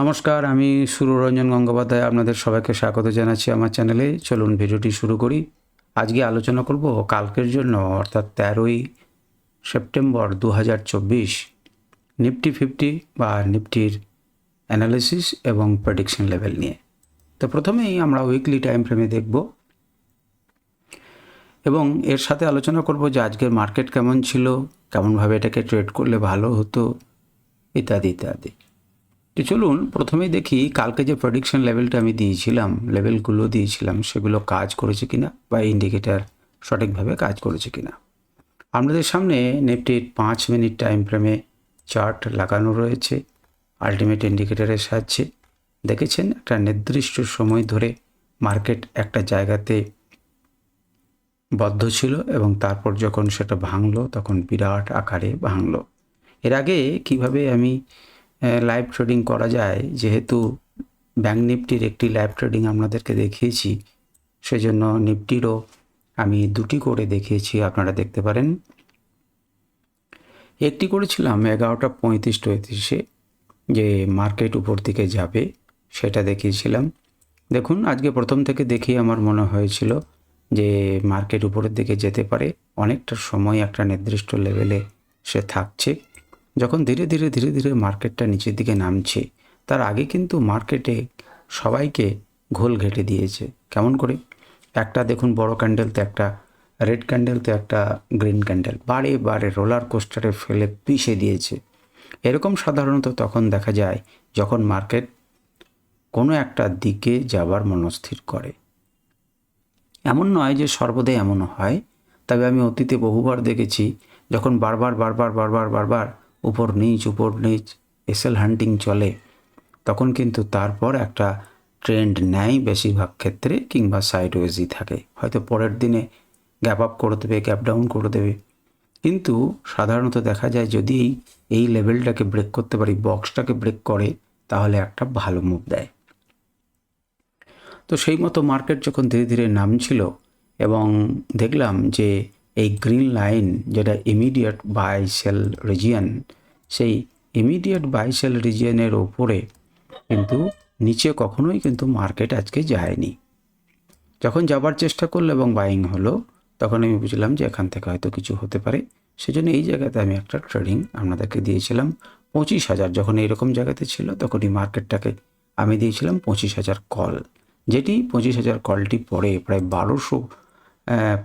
নমস্কার, আমি সুররঞ্জন গঙ্গোপাধ্যায় আপনাদের সবাইকে স্বাগত জানাচ্ছি আমার চ্যানেলে। চলুন ভিডিওটি শুরু করি। আজকে আলোচনা করব কালকের জন্য, অর্থাৎ তেরোই সেপ্টেম্বর দু হাজার চব্বিশ, নিফটি ফিফটি বা নিফটির অ্যানালিসিস এবং প্রেডিকশন লেভেল নিয়ে। তো প্রথমেই আমরা উইকলি টাইম ফ্রেমে দেখব। এবং এর সাথে আলোচনা করব যে আজকের মার্কেট কেমন ছিল, কেমনভাবে এটাকে ট্রেড করলে ভালো হতো, ইত্যাদি ইত্যাদি। তো চলুন, প্রথমেই দেখি কালকে যে প্রডিকশন লেভেলটা আমি দিয়েছিলাম লেভেলগুলো দিয়েছিলাম, সেগুলো কাজ করেছে কিনা বা ইন্ডিকেটার সঠিকভাবে কাজ করেছে কিনা। আপনাদের সামনে নিফটির পাঁচ মিনিট টাইম ফ্রেমে চার্ট লাগানো রয়েছে আলটিমেট ইন্ডিকেটারের সাহায্যে। দেখেছেন? একটা নির্দিষ্ট সময় ধরে মার্কেট একটা জায়গাতে বদ্ধ ছিল এবং তারপর যখন সেটা ভাঙলো, তখন বিরাট আকারে ভাঙলো। এর আগে কীভাবে আমি লাইভ ট্রেডিং করা যায়। যেহেতু ব্যাঙ্ক নিফটির একটি লাইভ ট্রেডিং আপনাদেরকে দেখিয়েছি, সেজন্য নিফটিরও আমি দুটি করে দেখিয়েছি, আপনারা দেখতে পারেন। একটি করেছিলাম এগারোটা পঁয়ত্রিশ টয়ত্রিশে যে মার্কেট উপর দিকে যাবে, সেটা দেখিয়েছিলাম। দেখুন, আজকে প্রথম থেকে দেখেই আমার মনে হয়েছিল যে মার্কেট উপরের দিকে যেতে পারে, অনেকটা সময় একটা নির্দিষ্ট লেভেলে সে থাকছে। যখন ধীরে ধীরে ধীরে ধীরে মার্কেটটা নিচের দিকে নামছে, তার আগে কিন্তু মার্কেটে সবাইকে ঘোল ঘেটে দিয়েছে। কেমন করে? একটা দেখুন বড় ক্যান্ডেল তো একটা রেড ক্যান্ডেল তো একটা গ্রিন ক্যান্ডেল বারে বারে রোলার কোস্টারে ফেলে পিষে দিয়েছে। এরকম সাধারণত তখন দেখা যায় যখন মার্কেট কোনো একটা দিকে যাবার মনস্থির করে। এমন নয় যে সর্বদাই এমন হয়, তবে আমি অতীতে বহুবার দেখেছি, যখন বারবার বারবার বারবার বারবার উপর নিচ উপর নিচ এসেল হান্টিং চলে। তখন কিন্তু তারপর একটা ট্রেন্ড নেয় বেশিরভাগ ক্ষেত্রে কিংবা সাইডওয়েজই থাকে। হয়তো পরের দিনে গ্যাপ আপ করে দেবে গ্যাপ ডাউন করে দেবে। কিন্তু সাধারণত দেখা যায় যদি এই লেভেলটাকে ব্রেক করতে পারি বক্সটাকে ব্রেক করে, তাহলে একটা ভালো মুভ দেয়। তো সেই মতো মার্কেট যখন ধীরে ধীরে নামছিল এবং দেখলাম যে এই গ্রিন লাইন যেটা ইমিডিয়েট বাই সেল রিজিয়ন সেই ইমিডিয়েট বাই সেল রিজিয়নের ওপরে কিন্তু নিচে কখনোই কিন্তু মার্কেট আজকে যায়নি। যখন যাবার চেষ্টা করল এবং বাইং হলো, তখন আমি বুঝলাম যে এখান থেকে হয়তো কিছু হতে পারে। সেজন্য এই জায়গাতে আমি একটা ট্রেডিং আপনাদেরকে দিয়েছিলাম, পঁচিশ হাজার। যখন এইরকম জায়গাতে ছিল তখন এই মার্কেটটাকে আমি দিয়েছিলাম পঁচিশ হাজার কল যেটি পঁচিশ হাজার কলটি পরে প্রায় বারোশো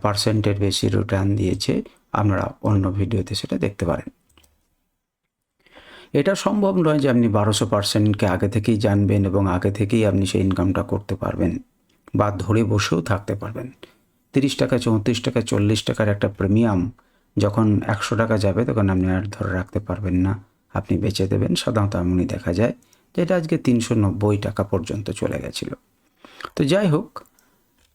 পার্সেন্টের বেশি রিটার্ন দিয়েছে। আপনারা অন্য ভিডিওতে সেটা দেখতে পারেন। এটা সম্ভব নয় যে আপনি বারোশো পার্সেন্টকে আগে থেকেই জানবেন এবং আগে থেকেই আপনি সেই ইনকামটা করতে পারবেন বা ধরে বসেও থাকতে পারবেন। তিরিশ টাকা, চৌত্রিশ টাকা, চল্লিশ টাকার একটা প্রিমিয়াম যখন একশো টাকা যাবে তখন আপনি আর ধরে রাখতে পারবেন না। আপনি বেচে দেবেন। সাধারণত এমনই দেখা যায় যেটা আজকে তিনশো নব্বই টাকা পর্যন্ত চলে গেছিল। তো যাই হোক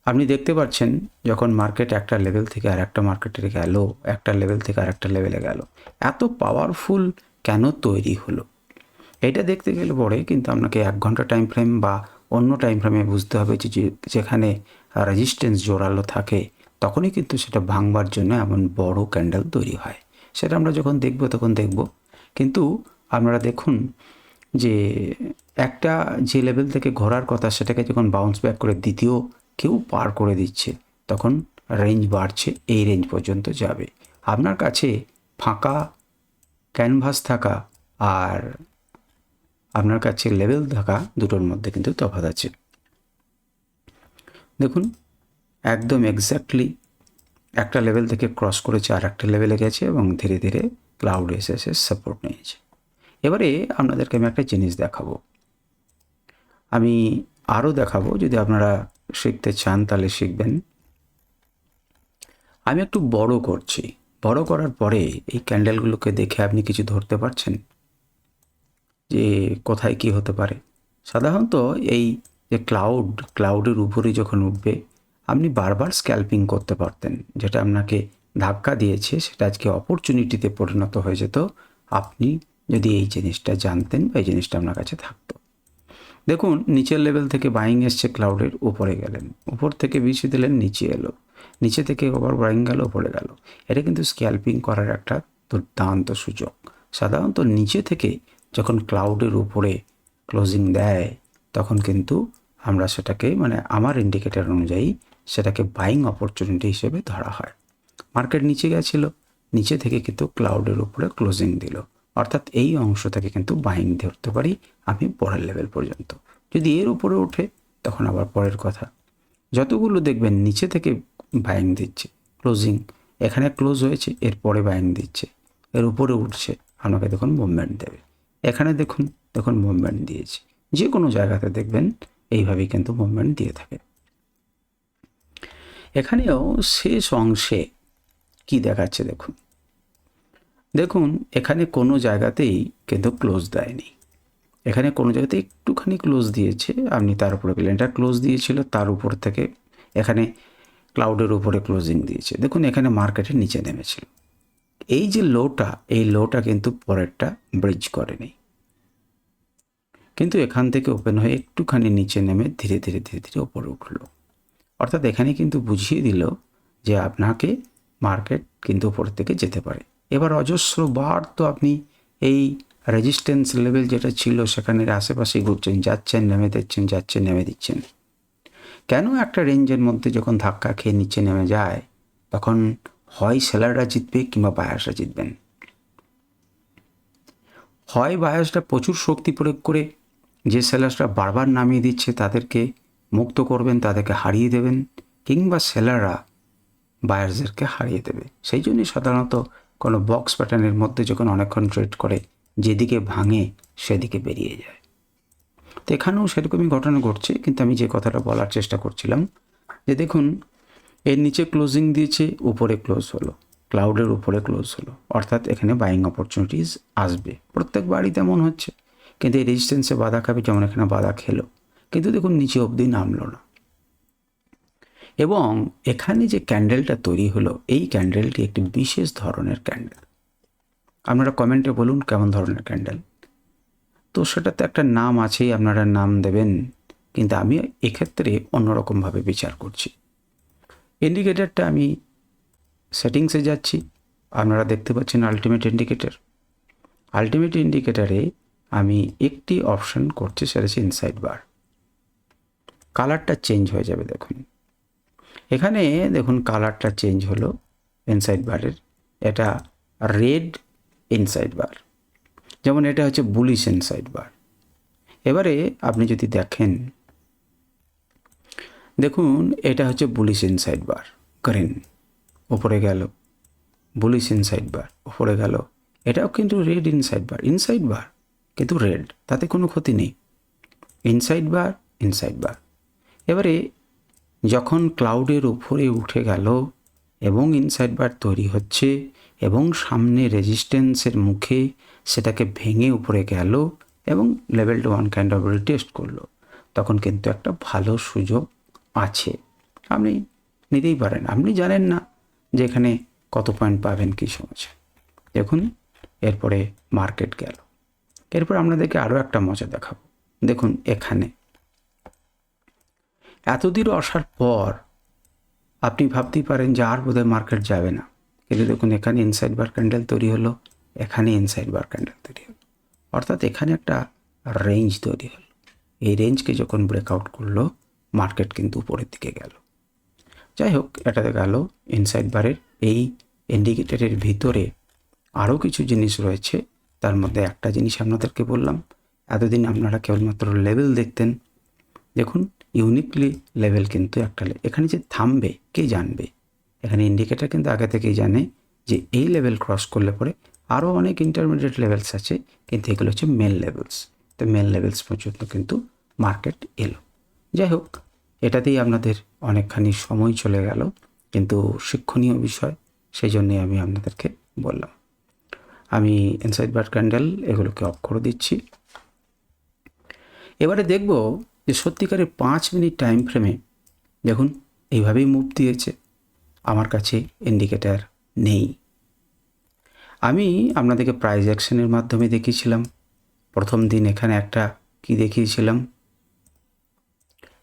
আপনি দেখতে পাচ্ছেন যখন মার্কেট একটা লেভেল থেকে আর একটা মার্কেটে গেল, একটা লেভেল থেকে আর একটা লেভেলে গেল, এত পাওয়ারফুল কেন তৈরি হলো? এটা দেখতে গেলে পরে কিন্তু আপনাকে এক ঘণ্টা টাইম ফ্রেম বা অন্য টাইম ফ্রেমে বুঝতে হবে যে যেখানে রেজিস্ট্যান্স জোরালো থাকে, তখনই কিন্তু সেটা ভাঙবার জন্য এমন বড় ক্যান্ডেল তৈরি হয়। সেটা আমরা যখন দেখব, তখন দেখব। কিন্তু আপনারা দেখুন যে, একটা যে লেভেল থেকে ঘোরার কথা সেটাকে যখন বাউন্স ব্যাক করে দ্বিতীয় কেউ পার করে দিচ্ছে। তখন রেঞ্জ বাড়ছে, এই রেঞ্জ পর্যন্ত যাবে। আপনার কাছে ফাঁকা ক্যানভাস থাকা আর আপনার কাছে লেভেল থাকা দুটোর মধ্যে কিন্তু তফাৎ আছে। দেখুন, একদম এক্স্যাক্টলি একটা লেভেল থেকে ক্রস করেছে আর একটা লেভেলে গেছে এবং ধীরে ধীরে ক্লাউড এসে এসে সাপোর্ট নিয়েছে। এবারে আপনাদেরকে আমি একটা জিনিস দেখাবো। আমি আরও দেখাবো যদি আপনারা শিখতে চান, তাহলে শিখবেন। আমি একটু বড় করছি। বড় করার পরে এই ক্যান্ডেলগুলোকে দেখে আপনি কিছু ধরতে পারছেন? যে কোথায় কি হতে পারে? সাধারণত এই যে ক্লাউড, ক্লাউডের উপরে যখন উঠবে, আপনি বারবার স্ক্যাল্পিং করতে পারতেন। যেটা আপনাকে ধাক্কা দিয়েছে, সেটা আজকে অপরচুনিটিতে পরিণত হয়ে যেত আপনি যদি এই জিনিসটা জানতেন বা এই জিনিসটা আপনার কাছে থাকতো। দেখুন, নিচের লেভেল থেকে বাইং এসছে ক্লাউডের উপরে গেলেন। উপর থেকে বিছিয়ে দিলেন, নিচে এলো। নিচে থেকে ওভার বাইং গেল, উপরে গেল। এটা কিন্তু স্ক্যাল্পিং করার একটা দুর্দান্ত সুযোগ। সাধারণত নিচে থেকে যখন ক্লাউডের উপরে ক্লোজিং দেয়, তখন কিন্তু আমরা সেটাকে মানে আমার ইন্ডিকেটার অনুযায়ী সেটাকে বাইং অপরচুনিটি হিসেবে ধরা হয়। মার্কেট নিচে গেছিল, নিচে থেকে কিন্তু ক্লাউডের উপরে ক্লোজিং দিল। অর্থাৎ এই অংশ থেকে কিন্তু বাইং ধরতে পারি আমি পরের লেভেল পর্যন্ত। যদি এর উপরে ওঠে, তখন আবার পরের কথা। যতগুলো দেখবেন নিচে থেকে বাইং দিচ্ছে ক্লোজিং এখানে ক্লোজ হয়েছে, এর পরে বাইং দিচ্ছে, এর উপরে উঠছে আপনাকে দেখুন মুভমেন্ট দেবে। এখানে দেখুন দেখুন মুভমেন্ট দিয়েছে। যে কোনো জায়গাতে দেখবেন, এইভাবেই কিন্তু মুভমেন্ট দিয়ে থাকে। এখানেও শেষ অংশে কি দেখাচ্ছে দেখুন। দেখুন, এখানে কোনো জায়গাতেই কিন্তু ক্লোজ দেয়নি। এখানে কোনো জায়গাতে একটুখানি ক্লোজ দিয়েছে, আপনি তার উপরে গেলেন। এটা ক্লোজ দিয়েছিল, তার উপর থেকে এখানে ক্লাউডের উপরে ক্লোজিং দিয়েছে। দেখুন, এখানে মার্কেটের নিচে নেমেছিল। এই যে লোটা এই লোটা কিন্তু পরেরটা ব্রিজ করেনি। কিন্তু এখান থেকে ওপেন হয়ে একটুখানি নিচে নেমে ধীরে ধীরে ধীরে ধীরে ওপরে উঠল। অর্থাৎ এখানে কিন্তু বুঝিয়ে দিল যে আপনাকে মার্কেট কিন্তু উপর থেকে যেতে পারে। এবার অজস্র বার তো আপনি এই রেজিস্ট্যান্স লেভেল যেটা ছিল সেখানের আশেপাশে ঘুরছেন, যাচ্ছেন, নেমে দিচ্ছেন যাচ্ছেন, নেমে দিচ্ছেন। কেন একটা রেঞ্জের মধ্যে যখন ধাক্কা খেয়ে নিচে নেমে যায়, তখন হয় সেলাররা জিতবে কিংবা বায়াসরা জিতবেন। হয় বায়াসটা প্রচুর শক্তি প্রয়োগ করে যে সেলার্সরা বারবার নামিয়ে দিচ্ছে তাদেরকে মুক্ত করবেন, তাদেরকে হারিয়ে দেবেন, কিংবা সেলাররা বায়ার্সদেরকে হারিয়ে দেবে। সেই জন্যই সাধারণত কোনো বক্স প্যাটার্নের মধ্যে যখন অনেকক্ষণ ট্রেড করে, যেদিকে ভাঙে সেদিকে বেরিয়ে যায়। তো এখানেও সেরকমই ঘটনা ঘটছে, কিন্তু আমি যে কথাটা বলার চেষ্টা করছিলাম, যে দেখুন, এর নিচে ক্লোজিং দিয়েছে, উপরে ক্লোজ হলো। ক্লাউডের উপরে ক্লোজ হলো। অর্থাৎ এখানে বাইং অপরচুনিটিস আসবে। প্রত্যেক প্রত্যেকবারই তেমন হচ্ছে। কিন্তু এই রেজিস্ট্যান্সে বাধা খাবে, যেমন এখানে বাধা খেলো। কিন্তু দেখুন, নিচে অবধি নামলো না। এবং এখানে যে ক্যান্ডেলটা তৈরি হলো, এই ক্যান্ডেলটি একটি বিশেষ ধরনের ক্যান্ডেল। আপনারা কমেন্টে বলুন কেমন ধরনের ক্যান্ডেল। তো সেটাতে একটা নাম আছেই, আপনারা নাম দেবেন, কিন্তু আমি এক্ষেত্রে অন্যরকমভাবে বিচার করছি। ইন্ডিকেটারটা আমি সেটিংসে যাচ্ছি, আপনারা দেখতে পাচ্ছেন আলটিমেট ইন্ডিকেটার। আলটিমেট ইন্ডিকেটারে আমি একটি অপশন করছি, সেটা হচ্ছে ইনসাইড বার। কালারটা চেঞ্জ হয়ে যাবে, দেখুন। এখানে দেখুন কালারটা চেঞ্জ হলো ইনসাইড বারের এটা রেড ইনসাইড বার যেমন এটা হচ্ছে বুলিশ ইনসাইড বার এবারে আপনি যদি দেখেন, দেখুন এটা হচ্ছে বুলিশ ইনসাইড বার গ্রিন ওপরে গেল বুলিশ ইনসাইড বার ওপরে গেল। এটাও কিন্তু red inside bar inside bar কিন্তু রেড তাতে কোনো ক্ষতি নেই। ইনসাইড বার ইনসাইড বার এবারে যখন ক্লাউডের উপরে উঠে গেল এবং ইনসাইড বার তৈরি হচ্ছে এবং সামনে রেজিস্ট্যান্সের মুখে সেটাকে ভেঙে উপরে গেল এবং level two one kind of retest করল, তখন কিন্তু একটা ভালো সুযোগ আছে। আপনি নিতেই পারেন, আপনি জানেন না যে এখানে কত পয়েন্ট পাবেন, কী সমস্যা। দেখুন, এরপরে মার্কেট গেল। এরপর আপনাদেরকে আরও একটা মজা দেখাবো। দেখুন, এখানে এতদিন আসার পর আপনি ভাবতেই পারেন যে আর বোধহয় মার্কেট যাবে না। কিন্তু দেখুন, এখানে ইনসাইড বার ক্যান্ডেল তৈরি হলো, এখানে ইনসাইড বার ক্যান্ডেল তৈরি হলো। অর্থাৎ এখানে একটা রেঞ্জ তৈরি হলো। এই রেঞ্জকে যখন ব্রেকআউট করল মার্কেট কিন্তু উপরের দিকে গেল। যাই হোক, এটাতে গেল ইনসাইড বারের এই ইন্ডিকেটারের ভিতরে আরও কিছু জিনিস রয়েছে। তার মধ্যে একটা জিনিস আপনাদেরকে বললাম। এতদিন আপনারা কেবলমাত্র লেভেল দেখতেন। দেখুন ইউনিকলি লেভেল কিন্তু একটা এখানে যে থামবে, কে জানবে? এখানে ইন্ডিকেটার কিন্তু আগে থেকেই জানে যে এই লেভেল ক্রস করলে পরে আরও অনেক ইন্টারমিডিয়েট লেভেলস আছে, কিন্তু এগুলো হচ্ছে মেল লেভেলস তো মেল লেভেলস পর্যন্ত কিন্তু মার্কেট এলো। যাই হোক, এটাতেই আপনাদের অনেকখানি সময় চলে গেল, কিন্তু শিক্ষণীয় বিষয় সেই জন্যে আমি আপনাদেরকে বললাম। আমি ইনসাইড বার ক্যান্ডেল এগুলোকে অফ করে দিচ্ছি। এবারে দেখব যে সত্যিকারের পাঁচ মিনিট টাইম ফ্রেমে দেখুন এইভাবেই মুভ দিয়েছে। আমার কাছে ইন্ডিকেটার নেই। আমি আপনাদেরকে প্রাইজ অ্যাকশনের মাধ্যমে দেখিয়েছিলাম। প্রথম দিন এখানে একটা কি দেখিয়েছিলাম?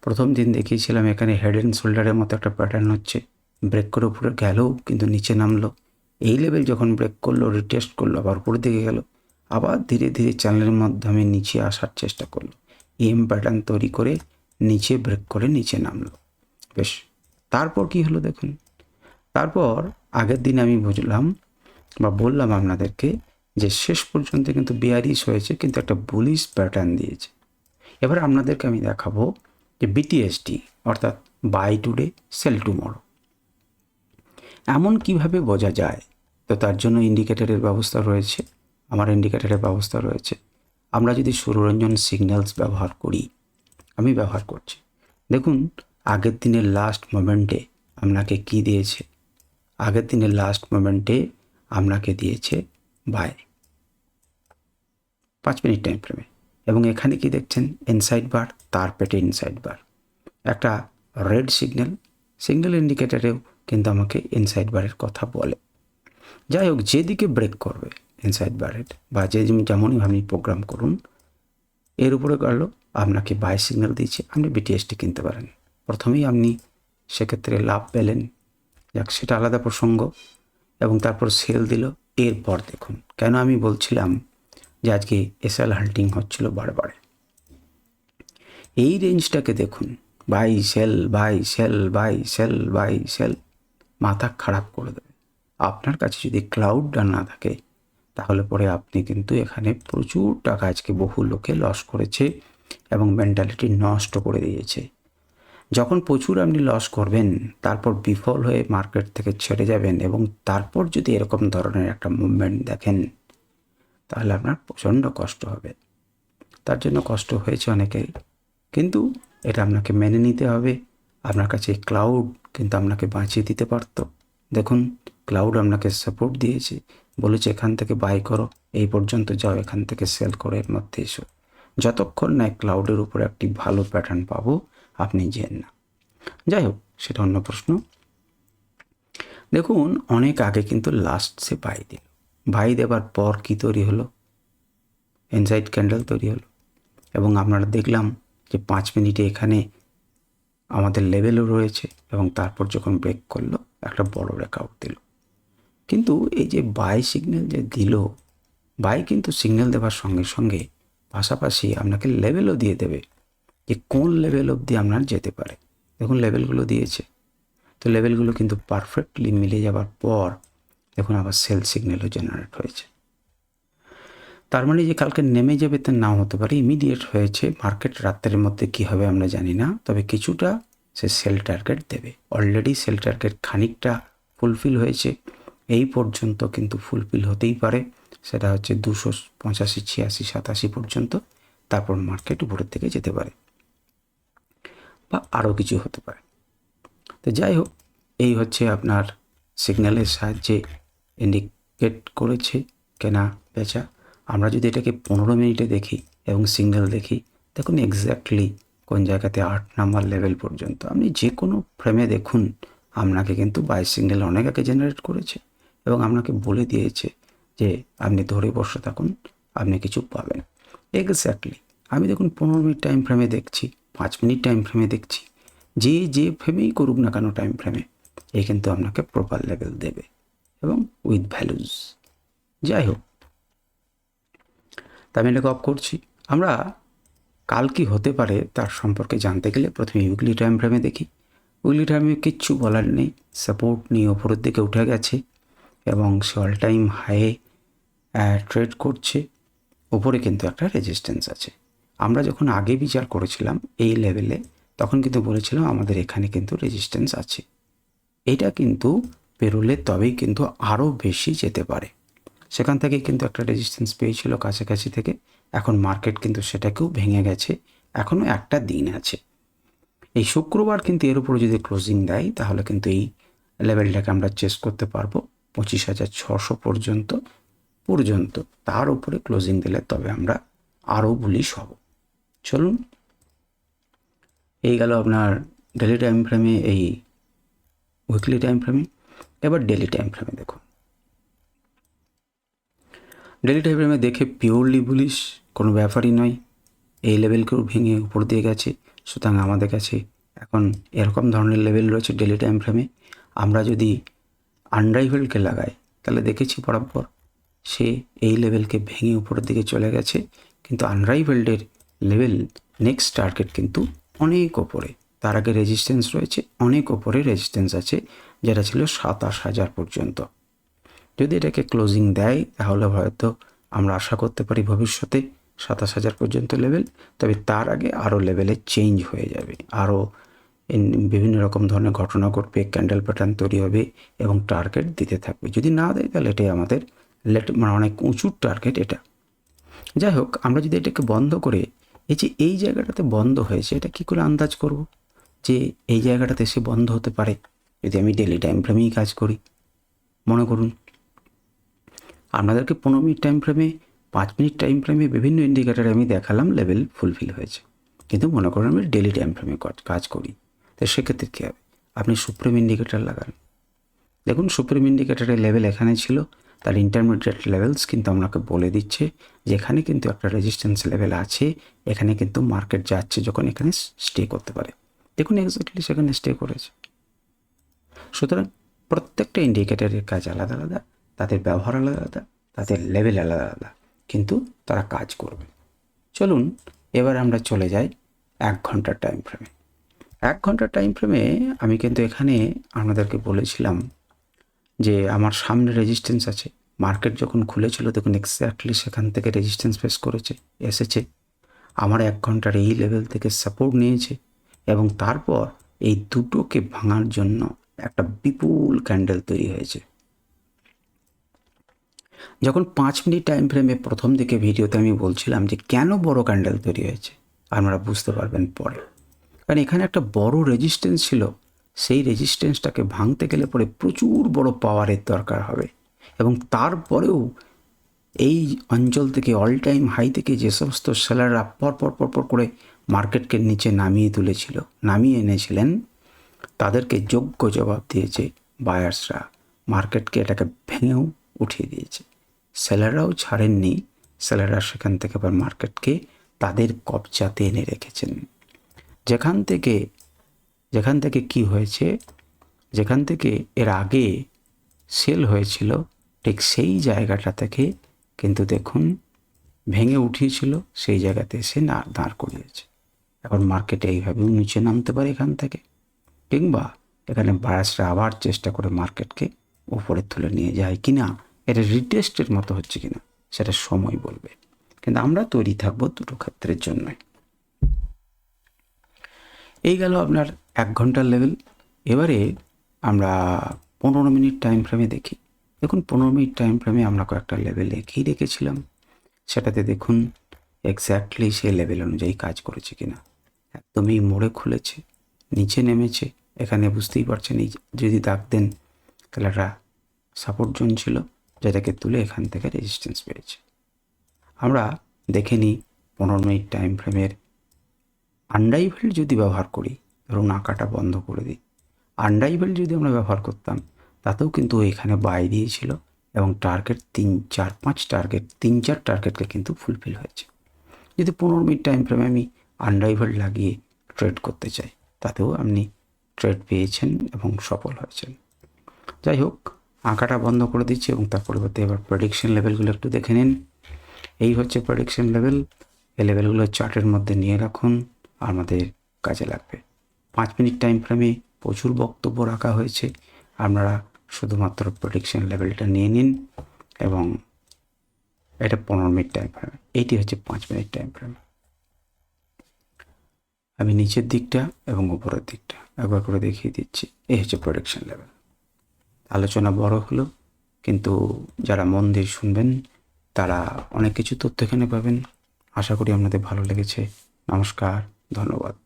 প্রথম দিন দেখিয়েছিলাম এখানে হেড অ্যান্ড শোল্ডারের মতো একটা প্যাটার্ন হচ্ছে। ব্রেক করে উপরে গেল, কিন্তু নিচে নামলো। এই লেভেল যখন ব্রেক করল রিটেস্ট করল, আবার উপরের দিকে গেল, আবার ধীরে ধীরে চ্যানেলের মাধ্যমে নিচে আসার চেষ্টা করল। এম প্যাটার্ন তৈরি করে নিচে ব্রেক করে নিচে নামলো। বেশ, তারপর কি হলো দেখুন? তারপর আগের দিন আমি বুঝলাম বা বললাম আপনাদেরকে যে শেষ পর্যন্ত কিন্তু বিয়ারিশ হয়েছে, কিন্তু একটা বুলিশ প্যাটার্ন দিয়েছে। এবার আপনাদেরকে আমি দেখাবো যে বিটিএসটি অর্থাৎ বাই টুডে সেল টুমরো এমন কীভাবে বোঝা যায়? তো তার জন্য ইন্ডিকেটারের ব্যবস্থা রয়েছে, আমার ইন্ডিকেটারের ব্যবস্থা রয়েছে। আমরা যদি সুররঞ্জন সিগন্যালস ব্যবহার করি, আমি ব্যবহার করছি। দেখুন, আগের দিনের লাস্ট মোমেন্টে আপনাকে কি দিয়েছে? আগের দিনের লাস্ট মোমেন্টে আপনাকে দিয়েছে বাই পাঁচ মিনিট টাইম ফ্রেমে এবং এখানে কি দেখছেন? ইনসাইড বার তার পেটে ইনসাইড বার একটা রেড সিগন্যাল সিগন্যাল ইন্ডিকেটারেও কিন্তু আমাকে ইনসাইড বারের কথা বলে। যাই হোক, যেদিকে ব্রেক করবে ইনসাইড বারের বা যে যেমনই আপনি প্রোগ্রাম করুন, এর উপরে গেল, আপনাকে বাই সিগন্যাল দিয়েছে, আপনি বিটিএসটি কিনতে পারেন। প্রথমেই আপনি সেক্ষেত্রে লাভ পেলেন। যাক, সেটা আলাদা প্রসঙ্গ। এবং তারপর সেল দিল। এরপর দেখুন, কেন আমি বলছিলাম যে আজকে এসএল হাল্টিং হচ্ছিল বারে বারে এই রেঞ্জটাকে দেখুন buy sell buy sell buy sell buy sell মাথা খারাপ করে দেবে। আপনার কাছে যদি ক্লাউডটা না থাকে তাহলে পরে আপনি কিন্তু এখানে প্রচুর টাকা আজকে বহু লোকে লস করেছে এবং মেন্টালিটি নষ্ট করে দিয়েছে। যখন প্রচুর আপনি লস করবেন, তারপর বিফল হয়ে মার্কেট থেকে ছেড়ে যাবেন এবং তারপর যদি এরকম ধরনের একটা মুভমেন্ট দেখেন, তাহলে আপনার প্রচণ্ড কষ্ট হবে। তার জন্য কষ্ট হয়েছে অনেকেই, কিন্তু এটা আপনাকে মেনে নিতে হবে। আপনার কাছে ক্লাউড কিন্তু আপনাকে বাঁচিয়ে দিতে পারত। দেখুন ক্লাউড আপনাকে সাপোর্ট দিয়েছে। বলেছে, এখান থেকে বাই করো, এই পর্যন্ত যাও, এখান থেকে সেল করে, এর মধ্যে এসো। যতক্ষণ না ক্লাউডের উপর একটি ভালো প্যাটার্ন পাবো, আপনি যেন না যাই হোক, সেটা অন্য প্রশ্ন। দেখুন, অনেক আগে কিন্তু লাস্ট সে বাই দিল। বাই দেবার পর কি তৈরি হলো? এনসাইড ক্যান্ডেল তৈরি হলো। এবং আপনারা দেখলাম যে পাঁচ মিনিটে এখানে আমাদের লেভেলও রয়েছে এবং তারপর যখন ব্রেক করল, একটা বড় ব্রেকআউট দিল। কিন্তু এই যে বাই সিগন্যাল যে দিল বাই কিন্তু সিগন্যাল দেওয়ার সঙ্গে সঙ্গে পাশাপাশি আপনাকে লেভেলও দিয়ে দেবে যে কোন লেভেল অবধি আপনার যেতে পারে। দেখুন লেভেলগুলো দিয়েছে। তো লেভেলগুলো কিন্তু পারফেক্টলি মিলে যাওয়ার পর দেখুন আবার সেল সিগন্যালও জেনারেট হয়েছে। তার মানে যে কালকে নেমে যাবে তা নাও হতে পারে ইমিডিয়েট হয়েছে। মার্কেট রাত্রের মধ্যে কী হবে আমরা জানি না, তবে কিছুটা সে সেল টার্গেট দেবে। অলরেডি সেল টার্গেট খানিকটা ফুলফিল হয়েছে। এই পর্যন্ত কিন্তু ফুলফিল হতেই পারে। সেটা হচ্ছে দুশো পঁচাশি, ছিয়াশি, সাতাশি পর্যন্ত। তারপর মার্কেট উপরের দিকে যেতে পারে। বা আরও কিছু হতে পারে। তো যাই হোক, এই হচ্ছে আপনার সিগন্যালের সাহায্যে ইন্ডিকেট করেছে কেনা, বেচা। আমরা যদি এটাকে পনেরো মিনিটে দেখি এবং সিঙ্গেল দেখি, দেখুন এক্স্যাক্টলি কোন জায়গাতে আট নাম্বার লেভেল পর্যন্ত। আপনি যে কোনো ফ্রেমে দেখুন, আপনাকে কিন্তু বাই সিঙ্গেল অনেক আগে জেনারেট করেছে। এবং আপনাকে বলে দিয়েছে যে, আপনি ধরে বসে থাকুন, আপনি কিছু পাবেন। এক্স্যাক্টলি আমি দেখুন পনেরো মিনিট টাইম ফ্রেমে দেখছি, পাঁচ মিনিট টাইম ফ্রেমে দেখছি। যে যে ফ্রেমেই করুক না কেন টাইম ফ্রেমে এ কিন্তু আপনাকে প্রপার লেভেল দেবে এবং উইথ ভ্যালুজ যাই হোক। তা আমি এটাকে অফ করছি। আমরা কাল কি হতে পারে তার সম্পর্কে জানতে গেলে প্রথমে উইকলি টাইম ফ্রেমে দেখি। উইকলি টাইমে কিচ্ছু বলার নেই। সাপোর্ট নিয়ে ওপরের দিকে উঠে গেছে। এবং সে অল টাইম হাইয়ে ট্রেড করছে। ওপরে কিন্তু একটা রেজিস্ট্যান্স আছে। আমরা যখন আগে বিচার করেছিলাম এই লেভেলে তখন কিন্তু বলেছিলাম আমাদের এখানে কিন্তু রেজিস্ট্যান্স আছে। এটা কিন্তু পেরোলে তবেই কিন্তু আরও বেশি যেতে পারে। সেখান থেকে কিন্তু একটা রেজিস্ট্যান্স পেয়েছিল কাছাকাছি থেকে। এখন মার্কেট কিন্তু সেটাকেও ভেঙে গেছে। এখনও একটা দিন আছে। এই শুক্রবার কিন্তু এর উপরে যদি ক্লোজিং দেয়, তাহলে কিন্তু এই লেভেলটাকে আমরা চেস করতে পারব। পঁচিশ হাজার ছশো পর্যন্ত পর্যন্ত তার উপরে ক্লোজিং দিলে তবে আমরা আরও বুলিশ হব। চলুন, এই গেল আপনার ডেলি টাইম ফ্রেমে এই উইকলি টাইম ফ্রেমে এবার ডেলি টাইম ফ্রেমে দেখুন। ডেলি টাইম ফ্রেমে দেখে পিওরলি বুলিশ কোনো ব্যাপারই নয়। এই লেভেলকেও ভেঙে উপর দিয়ে গেছে, সুতরাং আমাদের কাছে এখন এরকম ধরনের লেভেল রয়েছে ডেলি টাইম ফ্রেমে আমরা যদি আনরাইভেলকে লাগায়, তাহলে দেখেছি বরাবর সে এই লেভেলকে ভেঙে উপরের দিকে চলে গেছে, কিন্তু আনরাইভেলডের লেভেল নেক্সট টার্গেট কিন্তু অনেক ওপরে। তার আগে রেজিস্ট্যান্স রয়েছে, অনেক ওপরে রেজিস্ট্যান্স আছে, যেটা ছিল সাতাশ হাজার পর্যন্ত। যদি এটাকে ক্লোজিং দেয়, তাহলে হয়তো আমরা আশা করতে পারি ভবিষ্যতে সাতাশ হাজার পর্যন্ত লেভেল তবে তার আগে আরও লেভেলে চেঞ্জ হয়ে যাবে, আরও বিভিন্ন রকম ধরনের ঘটনা ঘটবে ক্যান্ডেল প্যাটার্ন তৈরি হবে এবং টার্গেট দিতে থাকবে। যদি না দেয় তাহলে এটাই আমাদের লেট মানে অনেক উঁচুর টার্গেট এটা। যাই হোক, আমরা যদি এটাকে বন্ধ করে, এই যে এই জায়গাটাতে বন্ধ হয়েছে, এটা কী করে আন্দাজ করব? যে এই জায়গাটাতে এসে বন্ধ হতে পারে, যদি আমি ডেলি টাইম ফ্রেমেই কাজ করি, মনে করুন। আপনাদেরকে পনেরো মিনিট টাইম ফ্রেমে পাঁচ মিনিট টাইম ফ্রেমে বিভিন্ন ইন্ডিকেটারে আমি দেখালাম লেভেল ফুলফিল হয়েছে। কিন্তু মনে করুন, আমি ডেলি টাইম ফ্রেমে কাজ করি। তো সেক্ষেত্রে কী হবে? আপনি সুপ্রিম ইন্ডিকেটার লাগান। দেখুন সুপ্রিম ইন্ডিকেটারের লেভেল এখানে ছিল। তার ইন্টারমিডিয়েট লেভেলস কিন্তু আপনাকে বলে দিচ্ছে যে এখানে কিন্তু একটা রেজিস্ট্যান্স লেভেল আছে। এখানে কিন্তু মার্কেট যাচ্ছে যখন এখানে স্টে করতে পারে। দেখুন এক্স্যাক্টলি সেখানে স্টে করেছে। সুতরাং প্রত্যেকটা ইন্ডিকেটারের কাজ আলাদা আলাদা, তাদের ব্যবহার আলাদা আলাদা, তাদের লেভেল আলাদা আলাদা। কিন্তু তারা কাজ করবে। চলুন, এবার আমরা চলে যাই এক ঘণ্টার টাইম ফ্রেমে এক ঘণ্টার টাইম ফ্রেমে আমি কিন্তু এখানে আপনাদেরকে বলেছিলাম যে আমার সামনে রেজিস্ট্যান্স আছে। মার্কেট যখন খুলেছিল তখন এক্স্যাক্টলি সেখান থেকে রেজিস্ট্যান্স ফেস করেছে, এসেছে। আমার এক ঘণ্টার এই লেভেল থেকে সাপোর্ট নিয়েছে এবং তারপর এই দুটোকে ভাঙার জন্য একটা বিপুল ক্যান্ডেল তৈরি হয়েছে। যখন পাঁচ মিনিট টাইম ফ্রেমে প্রথম দিকে ভিডিওতে আমি বলছিলাম যে কেন বড় ক্যান্ডেল তৈরি হয়েছে, আপনারা বুঝতে পারবেন পরে। কারণ এখানে একটা বড় রেজিস্ট্যান্স ছিল। সেই রেজিস্ট্যান্সটাকে ভাঙতে গেলে পরে প্রচুর বড় পাওয়ারের দরকার হবে। এবং তারপরেও এই অঞ্চল থেকে অল টাইম হাই থেকে যে সমস্ত সেলাররা পর পর পর পর করে মার্কেটকে নিচে নামিয়ে তুলেছিল, নামিয়ে এনেছিলেন, তাদেরকে যোগ্য জবাব দিয়েছে বায়ার্সরা মার্কেটকে এটাকে ভেঙেও উঠিয়ে দিয়েছে। সেলাররাও ছাড়েননি সেলাররা সেখান থেকে আবার মার্কেটকে তাদের কবজাতে এনে রেখেছেন। যেখান থেকে যেখান থেকে কি হয়েছে, যেখান থেকে এর আগে সেল হয়েছিল, ঠিক সেই জায়গাটা থেকে কিন্তু দেখুন ভেঙে উঠিয়েছিল, সেই জায়গাতে এসে না, দাঁড় করিয়েছে। এখন মার্কেটে এইভাবেও নিচে নামতে পারে এখান থেকে, কিংবা এখানে বায়াসরা আবার চেষ্টা করে মার্কেটকে উপরে তুলে নিয়ে যায় কি না এটা রিটেস্টের মতো হচ্ছে কি না সেটা সময় বলবে। কিন্তু আমরা তৈরি থাকব দুটো ক্ষেত্রের জন্যই। এই গেল আপনার এক ঘণ্টার লেভেল এবারে আমরা পনেরো মিনিট টাইম ফ্রেমে দেখি। দেখুন, পনেরো মিনিট টাইম ফ্রেমে আমরা কয়েকটা লেভেল রেখেই রেখেছিলাম সেটাতে দেখুন এক্স্যাক্টলি সেই লেভেল অনুযায়ী কাজ করেছে কিনা। একদমই মোড়ে খুলেছে, নিচে নেমেছে। এখানে বুঝতেই পারছেন এই যদি দাগ দেন তাহলে একটা সাপোর্ট জোন ছিল, যেটাকে তুলে এখান থেকে রেজিস্ট্যান্স পেয়েছে আমরা দেখে নিই পনেরো মিনিট টাইম ফ্রেমের আন্ডাইভেল যদি ব্যবহার করি, ধরুন আঁকাটা বন্ধ করে দিই আন্ডাইভেল যদি আমরা ব্যবহার করতাম, তাতেও কিন্তু এখানে বাই দিয়েছিল এবং টার্গেট তিন, চার, পাঁচ টার্গেট তিন, চার টার্গেটকে কিন্তু ফুলফিল হয়েছে। যদি পনেরো মিনিট টাইম ফ্রেমে আমি আন্ডাইভেল লাগিয়ে ট্রেড করতে চাই, তাতেও আপনি ট্রেড পেয়েছেন এবং সফল হয়েছেন। যাই হোক, আঁকাটা বন্ধ করে দিচ্ছি এবং তার পরিবর্তে এবার প্রেডিকশন লেভেলগুলো একটু দেখে নিন। এই হচ্ছে প্রেডিকশন লেভেল এই লেভেলগুলো চার্টের মধ্যে নিয়ে রাখুন। আমাদের কাজে লাগবে। পাঁচ মিনিট টাইম ফ্রেমে প্রচুর বক্তব্য রাখা হয়েছে। আপনারা শুধুমাত্র প্রেডিকশন লেভেলটা নিয়ে নিন এবং এটা পনেরো মিনিট টাইম ফ্রেম এইটি হচ্ছে পাঁচ মিনিট টাইম ফ্রেম আমি নিচের দিকটা এবং উপরের দিকটা একবার করে দেখিয়ে দিচ্ছি। এই হচ্ছে প্রোডাকশন লেভেল আলোচনা বড় হলো, কিন্তু যারা মন দিয়ে শুনবেন, তারা অনেক কিছু তথ্য এখানে পাবেন। আশা করি আপনাদের ভালো লেগেছে। নমস্কার। ধন্যবাদ।